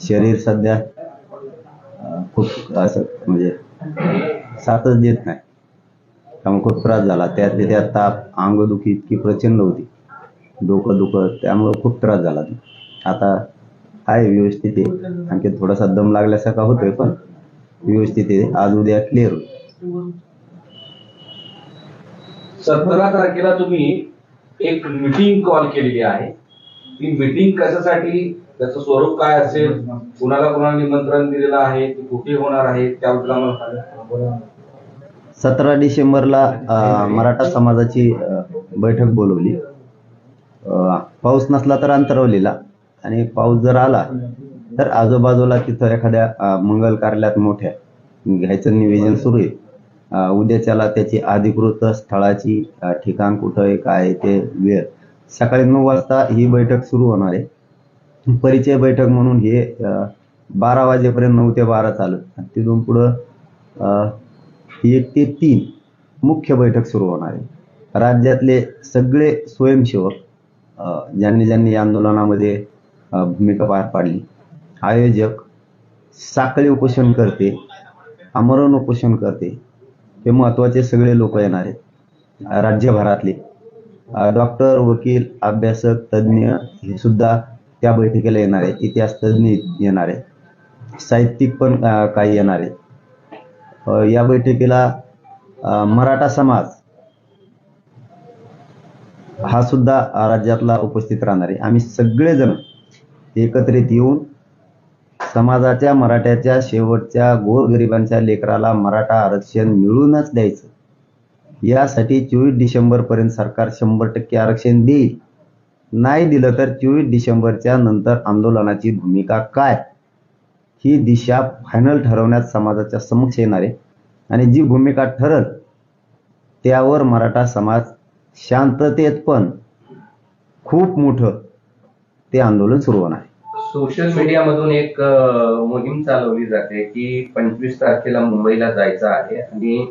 शरीर सध्या खूप असं म्हणजे साथच देत नाही. त्यामुळे खूप त्रास झाला. त्यात त्यात ताप अंगदुखी इतकी प्रचंड होती. डोकं दुखत त्यामुळे खूप त्रास झाला. आता आहे व्यवस्थित आहे. आणखी थोडासा दम लागल्यासारखा होतोय पण व्यवस्थित आहे. आज उद्या क्लिअर होईल. सतरा तारखेला तुम्ही एक मीटिंग कॉल केलेली आहे. ती मीटिंग कशासाठी त्याचं स्वरूप काय असेल कुणाला कुणाला निमंत्रण दिलेलं आहे ती कुठे होणार आहे त्याबद्दल आम्हाला. सतरा डिसेंबरला मराठा समाजाची बैठक बोलवली. पाऊस नसला तर अंतरवलीला. आणि पाऊस जर आला तर आजूबाजूला तिथं एखाद्या मंगल कार्यालयात मोठ्या घ्यायचं नियोजन सुरू आहे. उद्याच्याला त्याची अधिकृत स्थळाची ठिकाण कुठं आहे काय आहे ते वेळ. सकाळी नऊ वाजता ही बैठक सुरू होणार आहे. परिचय बैठक म्हणून हे बारा वाजेपर्यंत नऊ ते बारा चालत. तिथून पुढं एक ते तीन मुख्य बैठक सुरू होणार आहे. राज्यातले सगळे स्वयंसेवक ज्यांनी ज्यांनी या आंदोलनामध्ये भूमिका पार पाडली. आयोजक साखळी उपोषण करते आमरण उपोषण करते. हे महत्त्वाचे सगळे लोक येणार आहेत. राज्यभरातले डॉक्टर वकील अभ्यासक तज्ज्ञ हे सुद्धा त्या बैठकीला येणार आहे इतिहास तज्ज्ञ येणार आहे साहित्यिक पण काही येणार आहे या बैठकीला मराठा समाज हा सुद्धा राज्यातला उपस्थित राहणार आहे. आम्ही सगळेजण एकत्रित येऊन समाजाच्या मराठ्याच्या शेवटच्या गोरगरिबांच्या लेकराला मराठा आरक्षण मिळूनच द्यायचं. यासाठी चोवीस डिसेंबर पर्यंत सरकार शंभर टक्के आरक्षण देईल. नाही दिलं तर चोवीस डिसेंबरच्या नंतर आंदोलनाची भूमिका काय? ही दिशा फायनल ठरवण्यात समाजाच्या समक्ष येणार आहे. आणि जी भूमिका ठरल त्यावर मराठा समाज शांततेत पण खूप मोठं ते आंदोलन सुरू होणार आहे. सोशल मीडियामधून एक मोहीम चालवली जाते की पंचवीस तारखेला मुंबईला जायचं आहे आणि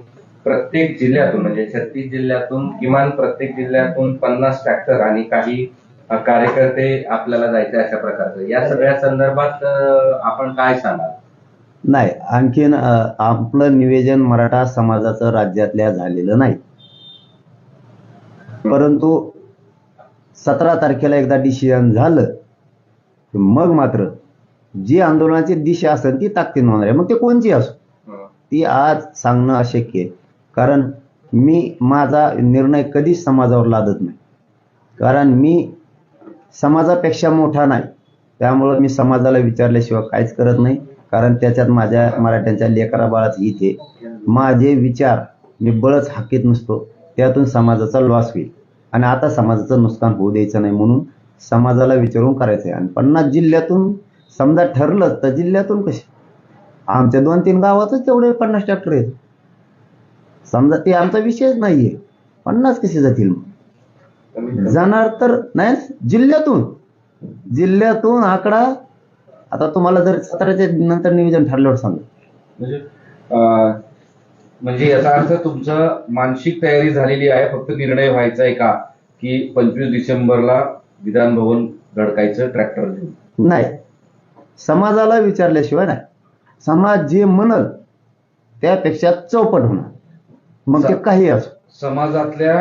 प्रत्येक जिल्ह्यातून म्हणजे छत्तीस जिल्ह्यातून किमान प्रत्येक जिल्ह्यातून पन्नास ट्रॅक्टर आणि काही कार्यकर्ते आपल्याला जायचे अशा प्रकारचं. या सगळ्या संदर्भात आपण काय सांगाल? नाही आणखीन आपलं निवेदन मराठा समाजाचं राज्यातल्या झालेलं नाही. परंतु सतरा तारखेला एकदा डिसिजन झालं मग मात्र जी आंदोलनाची दिशा असेल ती ताकदीन होणार आहे. मग ते कोणची असो? ती आज सांगणं अशक्य आहे. कारण मी माझा निर्णय कधीच समाजावर लादत नाही. कारण मी समाजापेक्षा मोठा नाही. त्यामुळं मी समाजाला विचारल्याशिवाय काहीच करत नाही. कारण त्याच्यात माझ्या मराठ्यांच्या लेकरा बाळात इथे माझे विचार मी बळच हाकीत नसतो. त्यातून समाजाचा लॉस होईल. आणि आता समाजाचं नुकसान होऊ द्यायचं नाही म्हणून समाजाला विचारून करायचं आहे आणि पन्नास जिल्ह्यातून समजा ठरलं तर जिल्ह्यातून कसे आमच्या दोन तीन गावातच तेवढे पन्नास ट्रॅक्टर आहेत. समजा ते आमचा विषयच नाहीये. पन्नास कसे जातील? मग जाणार तर नाही जिल्ह्यातून. जिल्ह्यातून आकडा आता तुम्हाला जर सतराच्या नंतर नियोजन ठरल्यावर सांगू. म्हणजे म्हणजे याचा अर्थ तुमचं मानसिक तयारी झालेली आहे फक्त निर्णय व्हायचा आहे का? की पंचवीस डिसेंबरला विधान भवन धडकायचं ट्रॅक्टर घेऊन? नाही. समाजाला विचारल्याशिवाय नाही. समाज जे म्हणल त्यापेक्षा चौपट होणार. मग ते काही असो. समाजातल्या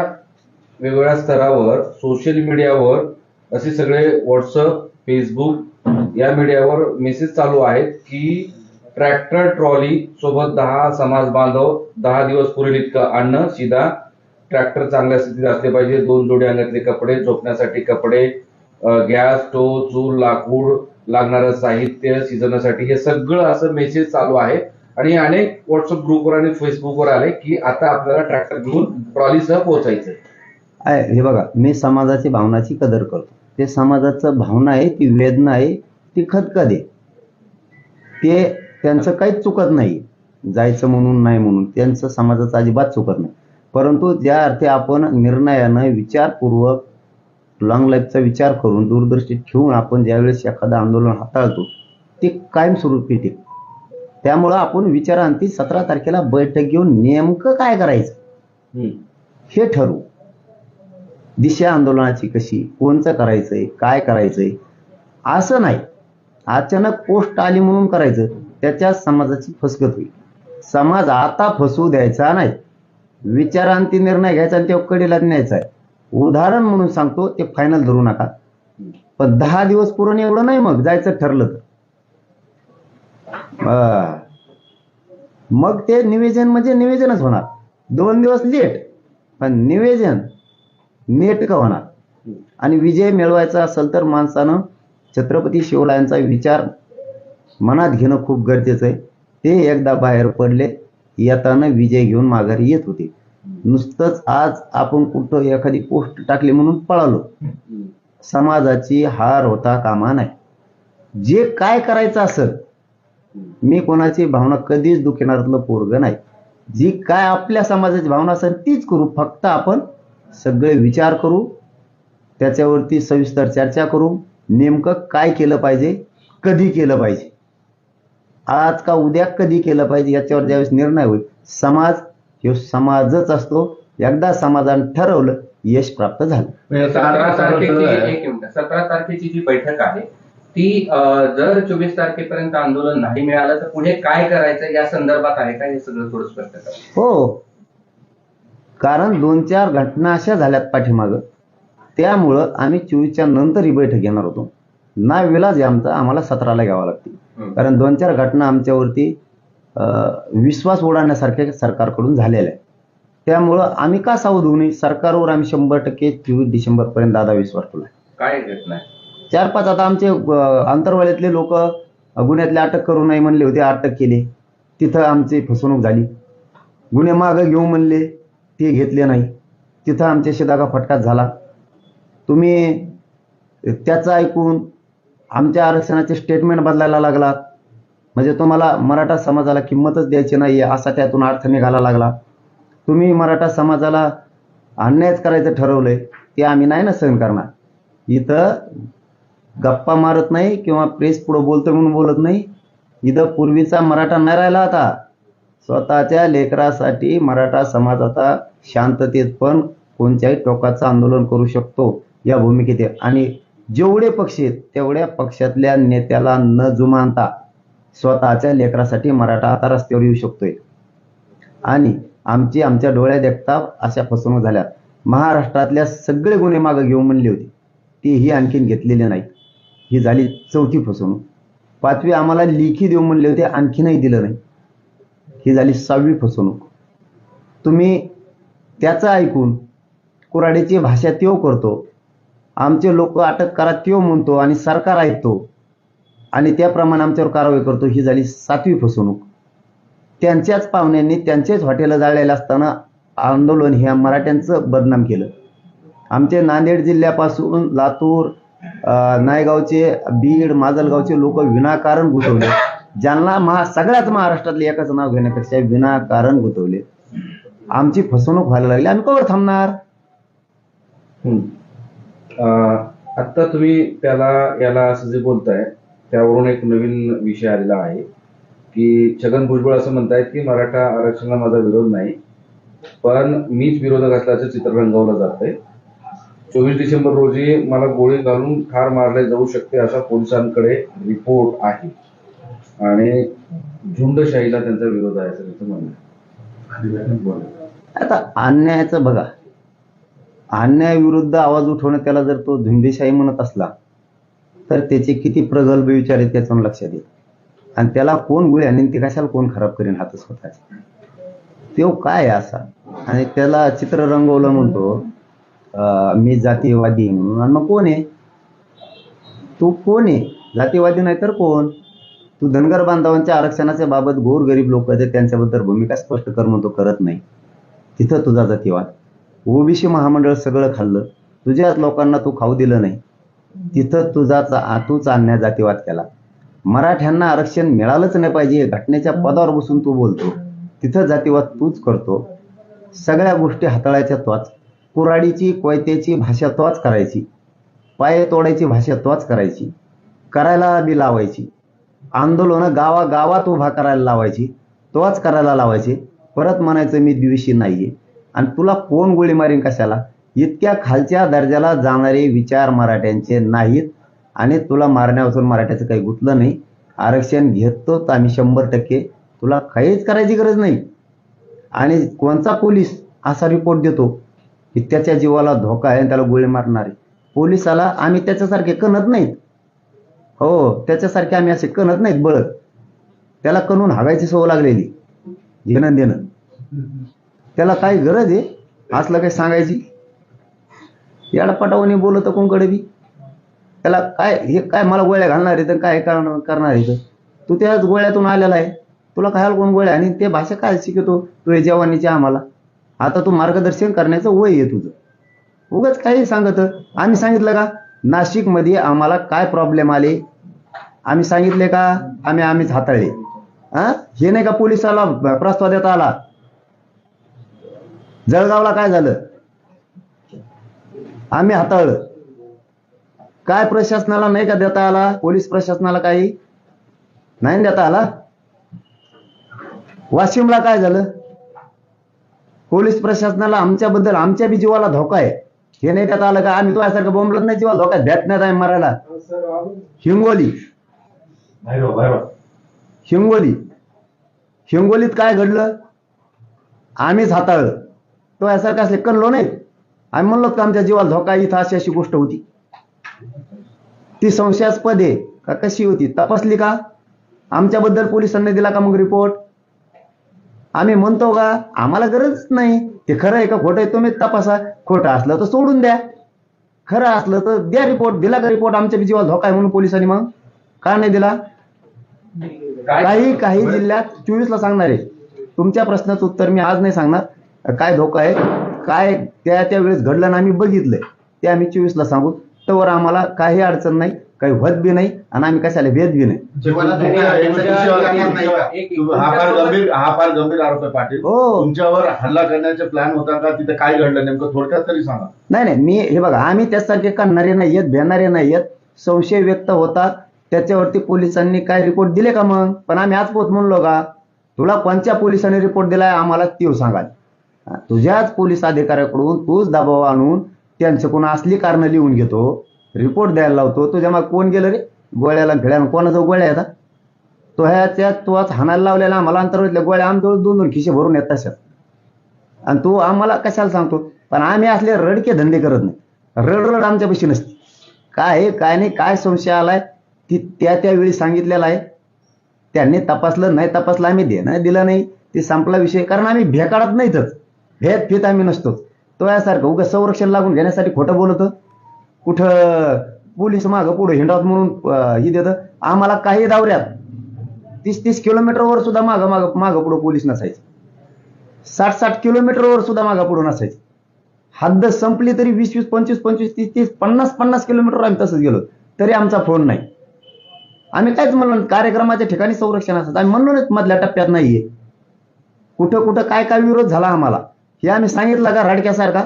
वेगवेगळ्या स्तरावर सोशल मीडियावर असे सगळे व्हॉट्सअप फेसबुक या मीडियावर मेसेज चालू आहेत की ट्रॅक्टर ट्रॉली सोबत दहा समाज बांधव दहा दिवस पुरेल इतकं अन्न सीधा ट्रॅक्टर चांगल्या स्थितीत असले पाहिजे. दोन जोडी अंगातले कपडे झोपण्यासाठी कपडे गॅस स्टोव चूल लाकूड लागणारं साहित्य सिजनासाठी हे सगळं असं मेसेज चालू आहे. आणि अनेक व्हॉट्सअप ग्रुपवर आणि फेसबुकवर आले की आता आपल्याला ट्रॅक्टर घेऊन ट्रॉलीसह पोहोचायचं आहे हे बघा मी समाजाची भावनाची कदर करतो. ते समाजाचं भावना आहे ती वेदना आहे ती खदखद आहे ते त्यांचं काहीच चुकत नाही. जायचं म्हणून नाही म्हणून त्यांचं समाजाचं अजिबात चुकत नाही. परंतु ज्या अर्थी आपण निर्णयानं विचारपूर्वक लॉंग लाईफचा विचार करून दूरदृष्टी ठेवून आपण ज्यावेळेस एखादं आंदोलन हाताळतो ते कायमस्वरूपी टिकतं त्यामुळं आपण विचारांती सतरा तारखेला बैठक घेऊन नेमकं काय करायचं? हे ठरवू. दिशा आंदोलनाची कशी कोणचं करायचंय काय करायचंय? असं नाही. अचानक पोस्ट आली म्हणून करायचं त्याच्या समाजाची फसगत होईल. समाज आता फसवू द्यायचा नाही. विचारांती निर्णय घ्यायचा आणि ते कडेला न्यायचा आहे. उदाहरण म्हणून सांगतो ते फायनल धरू नका. पण दहा दिवस पुरण एवढं नाही मग जायचं ठरलं तर. मग ते निवेदन म्हणजे निवेदनच होणार. दोन दिवस लेट पण निवेदन नेटकं होणार? आणि विजय मिळवायचा असेल तर माणसानं छत्रपती शिवरायांचा विचार मनात घेणं खूप गरजेचं आहे. ते एकदा बाहेर पडले येताना विजय घेऊन माघारी येत होते. नुसतंच आज आपण कुठं एखादी पोस्ट टाकली म्हणून पळालो. समाजाची हार होता कामा नाही. जे काय करायचं असेल मी कोणाची भावना कधीच दुखवणारातलं पोरग नाही. जी काय आपल्या समाजाची भावना असेल तीच करू. फक्त आपण सगळे विचार करू त्याच्यावरती सविस्तर चर्चा करू. नेमकं काय केलं पाहिजे कधी केलं पाहिजे? आज का उद्या कधी केलं पाहिजे याच्यावर ज्यावेळेस निर्णय होईल. समाज हे समाजच असतो. एकदा समाजाने ठरवलं यश प्राप्त झालं. म्हणजे सतरा तारखेची जी बैठक आहे ती जर चोवीस तारखेपर्यंत आंदोलन नाही मिळालं तर पुढे काय करायचं या संदर्भात आहे का? हे सगळं थोडं स्पष्ट करा. हो. कारण दोन चार घटना अशा झाल्यात पाठीमागं. त्यामुळं आम्ही चोवीसच्या नंतर ही बैठक घेणार होतो. ना विलाज आमचा आम्हाला सतराला घ्यावा लागते. कारण दोन चार घटना आमच्यावरती विश्वास उडाण्यासारख्या सरकारकडून झालेल्या आहे त्यामुळं आम्ही का सावध होऊ नये? सरकारवर आम्ही शंभर टक्के चोवीस डिसेंबरपर्यंत दादा विश्वास ठेवला. काय घटना चार पाच आता आमचे अंतरवाल्यातले लोक गुन्ह्यातले अटक करू नये म्हणले होते अटक केले. तिथं आमची फसवणूक झाली. गुन्हे मागं घेऊ म्हणले ते घेतले नाही. तिथं आमच्या शेताचा फटकाच झाला. तुम्ही त्याचं ऐकून आमच्या आरक्षणाचे स्टेटमेंट बदलायला लागलात. म्हणजे तुम्हाला मराठा समाजाला किंमतच द्यायची नाही असा त्यातून अर्थ निघाला लागला. तुम्ही मराठा समाजाला अन्यायच करायचं ठरवलंय ते आम्ही नाही ना सहन करणार. इथं गप्पा मारत नाही किंवा प्रेस पुढं बोलतो म्हणून बोलत नाही. इथं पूर्वीचा मराठा नाही राहिला आता. स्वतःच्या लेकरासाठी मराठा समाज आता शांततेत पण कोणत्याही टोकाचं आंदोलन करू शकतो या भूमिकेत. आणि जेवढे पक्ष आहेत तेवढ्या पक्षातल्या नेत्याला न जुमानता स्वतःच्या लेकरासाठी मराठा आता रस्त्यावर येऊ शकतोय. आणि आमची आमच्या डोळ्या देखता अशा फसवणूक झाल्या. महाराष्ट्रातल्या सगळे गुन्हे मागं घेऊन म्हणली होती. तीही आणखीन घेतलेले नाहीत. ही झाली चौथी फसवणूक. पाचवी आम्हाला लेखी देऊ म्हणले होते आणखीनही दिलं नाही. ही झाली सहावी फसवणूक. तुम्ही त्याचं ऐकून कुराडीची भाषा त्यो करतो आमचे लोक अटक करा त्यो म्हणतो आणि सरकार ऐकतो आणि त्याप्रमाणे आमच्यावर कारवाई करतो ही झाली सातवी फसवणूक. त्यांच्याच पाहुण्यांनी त्यांचेच हॉटेल जाळलेलं असताना आंदोलन ह्या मराठ्यांचं बदनाम केलं. आमचे नांदेड जिल्ह्यापासून लातूर नायगावचे बीड माजलगावचे लोक विनाकारण गुंतवले. ज्यांना महा सगळ्याच महाराष्ट्रातले एकाच नाव घेण्यापेक्षा विनाकारण गुंतवले. आमची फसवणूक व्हायला लागली. आम्ही कवर थांबणार? हम्म. अं, आता तुम्ही त्याला याला असं जे बोलताय त्यावरून एक नवीन विषय आलेला आहे की छगन भुजबळ असं म्हणतायत की मराठा आरक्षणाला माझा विरोध नाही पण मीच विरोधक असल्याचं चित्र रंगवलं जातंय. चोवीस डिसेंबर रोजी मला गोळी घालून ठार मारले जाऊ शकते असा पोलिसांकडे रिपोर्ट आहे. आणि झुंडशाहीला त्यांचा विरोध आहे असं त्याचं म्हणणं. आता अन्यायाचं बघा. अन्यायाविरुद्ध आवाज उठवणं त्याला जर तो धुंदेशाही म्हणत असला तर त्याचे किती प्रगल्भ विचार आहेत त्याचं लक्षात येईल आणि त्याला कोण गुळे आणि ते कशाला कोण खराब करेन हात स्वतःचे? तो काय आहे असा? आणि त्याला चित्र रंगवलं म्हणतो. मी जातीयवादी म्हणून. आणि मग कोण आहे? तू कोण आहे? जातीवादी नाही तर कोण? तू धनगर बांधवांच्या आरक्षणाच्या बाबत गोरगरीब लोक आहेत त्यांच्याबद्दल भूमिका स्पष्ट कर म्हणतो करत नाही. तिथं तुझा जातीवाद. ओबीसी महामंडळ सगळं खाल्लं. तुझ्याच लोकांना तू खाऊ दिलं नाही. तिथं तुझा चा- तूच जातीवाद केला. मराठ्यांना आरक्षण मिळालंच नाही पाहिजे घटनेच्या पदावर बसून तू बोलतो. तिथं जातीवाद तूच करतो. सगळ्या गोष्टी हाताळायच्या तोच. कुराडीची कोयत्याची भाषा तोच करायची. पाय तोडायची भाषा तोच करायची. करायला बी लावायची. आंदोलनं गावागावात उभा करायला लावायची. तोच करायला लावायचे. परत म्हणायचं मी दिविषयी नाही आहे आणि तुला कोण गोळी मारीन कशाला? इतक्या खालच्या दर्जाला जाणारे विचार मराठ्यांचे नाहीत. आणि तुला मारण्यापासून मराठ्याचं काही गुतलं नाही. आरक्षण घेतो तर आम्ही शंभर टक्के. तुला काहीच करायची गरज नाही. आणि कोणचा पोलीस असा रिपोर्ट देतो? की त्याच्या जीवाला धोका आहे आणि त्याला गोळी मारणार आहे. पोलिसाला आम्ही त्याच्यासारखे कणत नाहीत. हो त्याच्यासारखे आम्ही असे कणत नाहीत बळत त्याला कणून हागायची सवय लागलेली. घेणं देणं. त्याला काय गरज आहे? असलं काही सांगायची? याडपटावणी बोलत कोणकडे बी? त्याला काय हे काय मला गोळ्या घालणार आहे तर काय करणार करणार आहे तर तू त्याच गोळ्यातून आलेला आहे. तुला काय कोण गोळ्या? आणि ते भाषा काय शिकवतो? तू हे जवानीची आम्हाला? आता तू मार्गदर्शन करण्याचं वय आहे तुझं. उगाच काही सांगत. आम्ही सांगितलं का? नाशिकमध्ये आम्हाला काय प्रॉब्लेम आले? आम्ही सांगितले का? आम्ही आम्हीच हाताळले हा हे नाही का पोलिसाला प्रस्ताव देता आला? जळगावला काय झालं? आम्ही हाताळलं. काय प्रशासनाला नाही का देता आला? पोलीस प्रशासनाला काही? नाही देता आला? वाशिमला काय झालं? पोलीस प्रशासनाला आमच्याबद्दल आमच्या बी जीवाला धोका आहे. हे नाही देता आलं का आम्ही तुझ्यासारखं बोंबलत नाही जीवाला धोका नाही आहे मरायला. हिंगोली. हिंगोली. हिंगोलीत काय घडलं? आम्हीच हाताळलं. तो यासारखं असले कळलो नाही आम्ही म्हणलो का आमच्या जीवाला धोका इथं अशी अशी गोष्ट होती. ती संशयास्पद आहे. का कशी होती? तपासली का? आमच्याबद्दल पोलिसांनी दिला का मग रिपोर्ट आम्ही म्हणतो का आम्हाला गरज नाही. ते खरं आहे का खोटं आहे तुम्ही तपासा. खोटं असलं तर सोडून द्या. खरं असलं तर द्या रिपोर्ट दिला का रिपोर्ट आमच्या बी जीवाला धोका आहे म्हणून पोलिसांनी मग? का नाही दिला? काही काही जिल्ह्यात चोवीस ला सांगणार आहे. तुमच्या प्रश्नाचं उत्तर मी आज नाही सांगणार. काय धोका आहे? काय त्या त्या वेळेस घडलं ना आम्ही बघितलंय. ते आम्ही चोवीस ला सांगू. तर आम्हाला काही अडचण नाही. काही होत बी नाही आणि आम्ही कशाला भेद बी नाही. तुम्ही विषयावर- हा फार गंभीर हा फार गंभीर आरोप आहे पाटील. हो. तुमच्यावर हल्ला करण्याचा प्लॅन होता का? तिथे काय घडलं नेमकं? थोडक्यात तरी सांगा. नाही नाही. मी हे बघा आम्ही त्यासारखे करणारे नाही आहेत भेटणारे नाही आहेत. संशय व्यक्त होतात. त्याच्यावरती पोलिसांनी काय रिपोर्ट दिले का मग? पण आम्ही आज पोत म्हणलो का? तुला कोणत्या पोलिसांनी रिपोर्ट दिलाय? आम्हाला तीव सांगाल. हा, तुझ्याच पोलीस अधिकाऱ्याकडून तूच दबाव आणून त्यांच्याकडून असली कारणं लिहून घेतो. रिपोर्ट द्यायला लावतो. तुझ्या मग कोण गेलं रे? गोळ्याला घेड्या कोणाचा गोळ्या येतात तो ह्याच्या तोच हाणायला लावलेला आम्हाला अंतर्गतल्या गोळ्या. आमजवळ दोन दोन खिशे भरून येत तशात. आणि तो आम्हाला कशाला सांगतो? पण आम्ही असले रडके धंदे करत नाही. रड रड आमच्यापाशी नसते. काय आहे काय नाही काय संशय आलाय ती त्या त्यावेळी सांगितलेला आहे. त्यांनी तपासलं नाही तपासलं आम्ही देणं दिलं नाही. ते संपला विषय. कारण आम्ही भेकाडत नाहीतच भेद फित आम्ही नसतो. तो यासारखं उगा संरक्षण लागून घेण्यासाठी खोटं बोलत. कुठं पोलीस मागं पुढे हिंडावत म्हणून हे देतं. आम्हाला काही दावऱ्यात तीस तीस किलोमीटरवर सुद्धा मागं मागं मागं पुढं पोलीस नसायचे. साठ साठ किलोमीटरवर सुद्धा माग पुढं नसायचे. हद्द संपली तरी वीस वीस पंचवीस पंचवीस तीस तीस पन्नास पन्नास किलोमीटर आम्ही तसंच गेलो. तरी आमचा फोन नाही. आम्ही काहीच म्हणलो कार्यक्रमाच्या ठिकाणी संरक्षण असत. आम्ही म्हणलो मधल्या टप्प्यात नाहीये. कुठं कुठं काय काय विरोध झाला आम्हाला? हे आम्ही सांगितलं का? राडक्यासारखा?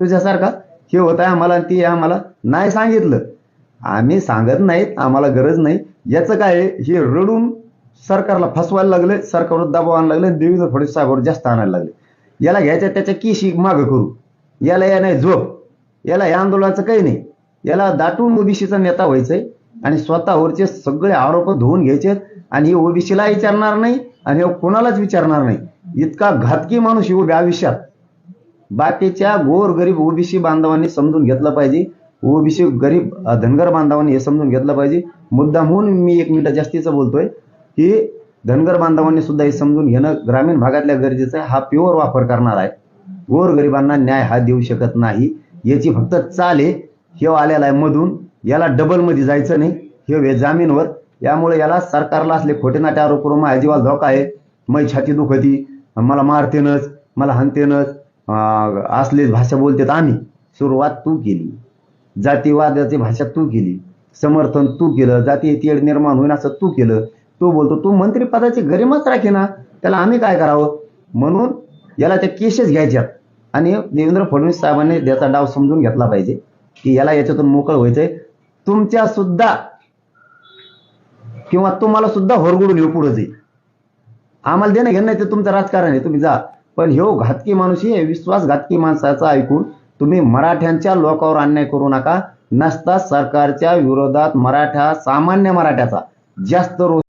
तुझ्यासारखा? हे होत आहे आम्हाला आणि ते आम्हाला नाही सांगितलं. आम्ही सांगत नाहीत आम्हाला गरज नाही. याचं काय आहे, हे रडून सरकारला फसवायला लागले सरकारवर दबाव आणायला लागले देवेंद्र फडणवीस साहेबांवर जास्त आणायला लागले. याला घ्यायच्या त्याच्या किशी मागं करू. याला या नाही झोप. याला या आंदोलनाचं काही नाही. याला दाटून ओबीसीचा नेता व्हायचंय आणि स्वतःवरचे सगळे आरोप धुवून घ्यायचे आणि हे ओबीसीला विचारणार नाही आणि हे कोणालाच विचारणार नाही. इतका घातकी माणूस येऊ आयुष्यात. बाकीच्या गोर गरीब ओबीसी बांधवांनी समजून घेतलं पाहिजे. ओबीसी गरीब धनगर बांधवांनी हे समजून घेतलं पाहिजे. मुद्दा म्हणून मी एक मिनिट जास्तीचं बोलतोय की धनगर बांधवांनी सुद्धा हे समजून घेणं ग्रामीण भागातल्या गरजेचं आहे. हा प्युअर वापर करणार आहे. गोर गरिबांना न्याय हा देऊ शकत नाही. याची फक्त चाल आहे हे आलेला आहे मधून. याला डबलमध्ये जायचं नाही. हे वे जामीनवर. यामुळे याला सरकारला असले खोटे नाटे आरोप करून माझ्या जीवाला धोका आहे. मै छाती दुखती. मला मारतेनच मला हनतेनच असले भाषा बोलतेत आम्ही. सुरुवात तू केली. जातीवादाची भाषा तू केली. समर्थन तू केलं. जाती तेढ निर्माण होईन असं तू केलं. तू बोलतो तू मंत्रिपदाची गरिमाच राखे ना. त्याला आम्ही काय करावं? म्हणून याला त्या केसेस घ्यायच्यात आणि देवेंद्र फडणवीस साहेबांनी त्याचा डाव समजून घेतला पाहिजे. की याला याच्यातून मोकळ व्हायचंय. तुमच्या सुद्धा किंवा तुम्हाला सुद्धा होरगुडून येऊ पुढे जाईल. आम्हाला देणं घेणं ते तुमचं राजकारण आहे. तुम्ही जा. पण ह्यो घातकी माणूस हे विश्वासघातकी माणसाचा ऐकून तुम्ही मराठ्यांच्या लोकांवर अन्याय करू नका. नसता सरकारच्या विरोधात मराठा सामान्य मराठ्याचा. जास्त रोष